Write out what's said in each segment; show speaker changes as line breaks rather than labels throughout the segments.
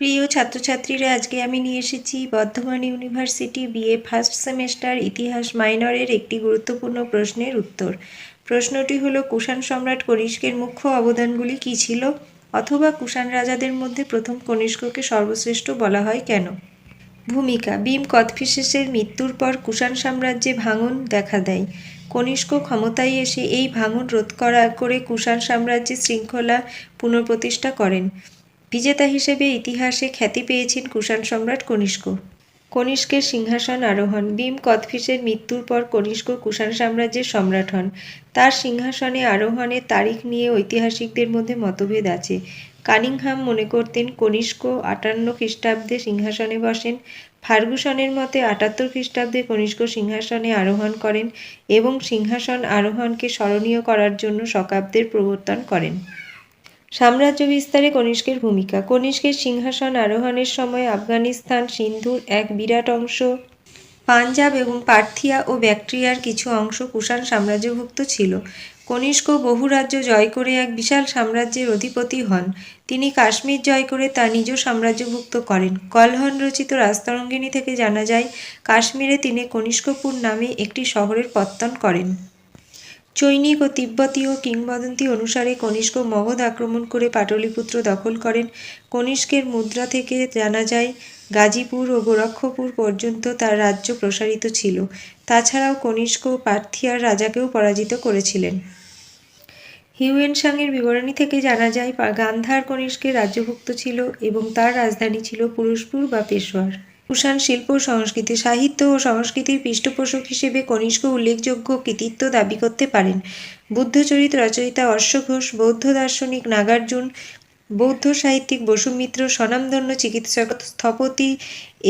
প্রিয় ছাত্রছাত্রীরা, আজকে আমি নিয়ে এসেছি Bardhaman university BA first semester ইতিহাস মাইনরের একটি গুরুত্বপূর্ণ প্রশ্নের উত্তর। প্রশ্নটি হলো, কুষাণ সম্রাট কনিষ্কের মুখ্য অবদানগুলি কী ছিল? অথবা কুষাণ রাজাদের মধ্যে প্রথম কনিষ্ককে সর্বশ্রেষ্ঠ বলা হয় কেন? ভূমিকা, ভীম কথফিসেসের মৃত্যুর পর কুষাণ সাম্রাজ্যে ভাঙন দেখা দেয়। কনিষ্ক ক্ষমতায় এসে এই ভাঙন রোধ করা করে কুষাণ সাম্রাজ্যের শৃঙ্খলা পুনঃপ্রতিষ্ঠা করেন। বিজেতা হিসেবে ইতিহাসে খ্যাতি পেয়েছেন কুষাণ সম্রাট কনিষ্ক। কনিষ্কের সিংহাসন আরোহণ, ভীম কথফিসের মৃত্যুর পর কনিষ্ক কুষাণ সাম্রাজ্যের সম্রাট হন। তার সিংহাসনে আরোহণের তারিখ নিয়ে ঐতিহাসিকদের মধ্যে মতভেদ আছে। কানিংহাম মনে করতেন কনিষ্ক আটান্ন খ্রিস্টাব্দে সিংহাসনে বসেন, ফার্গুসনের মতে আটাত্তর খ্রিস্টাব্দে কনিষ্ক সিংহাসনে আরোহণ করেন এবং সিংহাসন আরোহণকে স্মরণীয় করার জন্য শকাব্দের প্রবর্তন করেন। সাম্রাজ্য বিস্তারে কনিষ্কের ভূমিকা। কনিষ্কের সিংহাসন আরোহণের সময় আফগানিস্তান সিন্ধুর এক বিরাট অংশ। পাঞ্জাব এবং পার্থিয়া ও ব্যাকট্রিয়ার কিছু অংশ কুষাণ সাম্রাজ্যভুক্ত ছিল। কনিষ্ক বহু রাজ্য জয় করে এক বিশাল সাম্রাজ্যের অধিপতি হন। তিনি কাশ্মীর জয় করে তা নিজ সাম্রাজ্যভুক্ত করেন। কলহন রচিত রাজতরঙ্গিনী থেকে জানা যায়, কাশ্মীরে তিনি কনিষ্কপুর নামে একটি শহরের পত্তন করেন। চৈনিক ও তিব্বতীয় কিংবদন্তি অনুসারে কনিষ্ক মগধ আক্রমণ করে পাটলিপুত্র দখল করেন। কনিষ্কের মুদ্রা থেকে জানা যায়, গাজীপুর ও গোরক্ষপুর পর্যন্ত তার রাজ্য প্রসারিত ছিল। তাছাড়াও কনিষ্ক পার্থিয়ার রাজাকেও পরাজিত করেছিলেন। হিউয়েনসাংয়ের বিবরণী থেকে জানা যায়, গান্ধার কনিষ্কের রাজ্যভুক্ত ছিল এবং তার রাজধানী ছিল পুরুষপুর বা পেশোয়ার। কুষাণ শিল্প, সংস্কৃতি, সাহিত্য ও সংস্কৃতির পৃষ্ঠপোষক হিসেবে কনিষ্ক উল্লেখযোগ্য কৃতিত্ব দাবি করতে পারেন। বুদ্ধচরিত রচয়িতা অশ্ব ঘোষ, বৌদ্ধ দার্শনিক নাগার্জুন, বৌদ্ধ সাহিত্যিক বসুমিত্র স্বনামধন্য চিকিৎসক স্থপতি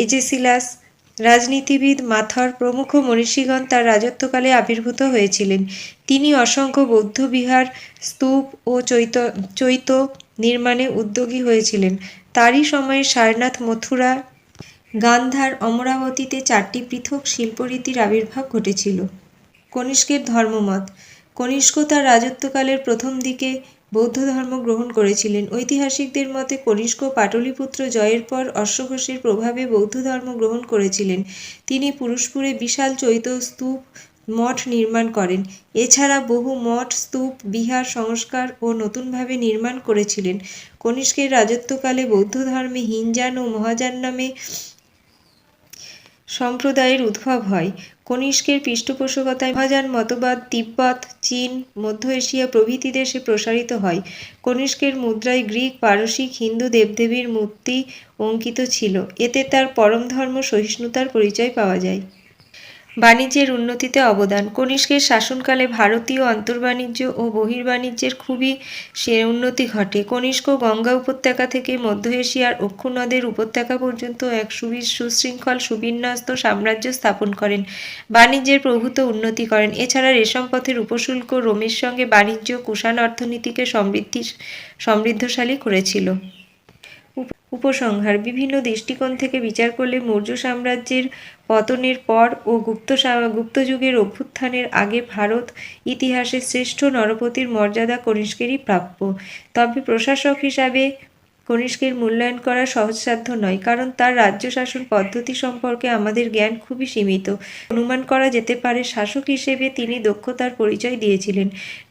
এজেসিলাস, রাজনীতিবিদ মাথর প্রমুখ মনীষীগণ তার রাজত্বকালে আবির্ভূত হয়েছিলেন। তিনি অসংখ্য বৌদ্ধ বিহার, স্তূপ ও চৈত চৈত নির্মাণে উদ্যোগী হয়েছিলেন। তারই সময়ে সারনাথ মথুরা গান্ধার অমরাবতীতে চারটি পৃথক শিল্পরীতির আবির্ভাব ঘটেছিল। কনিষ্কের ধর্মমত। কনিষ্ক তার রাজত্বকালের প্রথম দিকে বৌদ্ধ ধর্ম গ্রহণ করেছিলেন। ঐতিহাসিকদের মতে কনিষ্ক পাটলিপুত্র জয়ের পর অশ্বঘোষের প্রভাবে বৌদ্ধ ধর্ম গ্রহণ করেছিলেন। তিনি পুরুষপুরে বিশাল চৈত স্তূপ মঠ নির্মাণ করেন। এছাড়া বহু মঠ, স্তূপ, বিহার সংস্কার ও নতুনভাবে নির্মাণ করেছিলেন। কনিষ্কের রাজত্বকালে বৌদ্ধ ধর্মে হিনজান ও মহাযান নামে সম্প্রদায়ের উদ্ভব হয়। কনিষ্কের পৃষ্ঠপোষকতায় মহাযান মতবাদ, তিব্বত, চীন, মধ্য এশিয়া প্রভৃতি দেশে প্রসারিত হয়। কনিষ্কের মুদ্রায় গ্রিক, পারসিক, হিন্দু দেবদেবীর মূর্তি অঙ্কিত ছিল। এতে তার পরম ধর্ম সহিষ্ণুতার পরিচয় পাওয়া যায়। বাণিজ্যের উন্নতিতে অবদান। কনিষ্কের শাসনকালে ভারতীয় অন্তর্বাণিজ্য ও বহির্বাণিজ্যের খুবই সে উন্নতি ঘটে। কনিষ্ক গঙ্গা উপত্যকা থেকে মধ্য এশিয়ার অক্ষু নদের উপত্যকা পর্যন্ত এক সুবি সুশৃঙ্খল সুবিন্যস্ত সাম্রাজ্য স্থাপন করেন। বাণিজ্যের প্রভূত উন্নতি করেন। এছাড়া রেশম পথের উপশুল্ক রোমের সঙ্গে বাণিজ্য, কুষাণ অর্থনীতিকে সমৃদ্ধি, সমৃদ্ধশালী করেছিল। উপসংহার। বিভিন্ন দৃষ্টিকোণ থেকে বিচার করলে মৌর্য সাম্রাজ্যের পতনের পর ও গুপ্ত গুপ্ত যুগের অভ্যুত্থানের আগে ভারত ইতিহাসে শ্রেষ্ঠ নরপতির মর্যাদা কনিষ্কেরই প্রাপ্য। তবে প্রশাসক হিসাবে কনিষ্কের মূল্যায়ন করা সহজসাধ্য নয়, কারণ তার রাজ্য শাসন পদ্ধতি সম্পর্কে আমাদের জ্ঞান খুবই সীমিত। অনুমান করা যেতে পারে, শাসক হিসেবে তিনি দক্ষতার পরিচয় দিয়েছিলেন।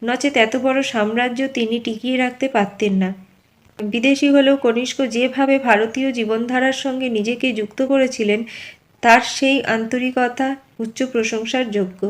নচেত এত বড় সাম্রাজ্য তিনি টিকিয়ে রাখতে পারতেন না। বিদেশি হলেও কনিষ্ক যেভাবে ভারতীয় জীবনধারার সঙ্গে নিজেকে যুক্ত করেছিলেন, তার সেই আন্তরিকতা, উচ্চ প্রশংসার যোগ্য।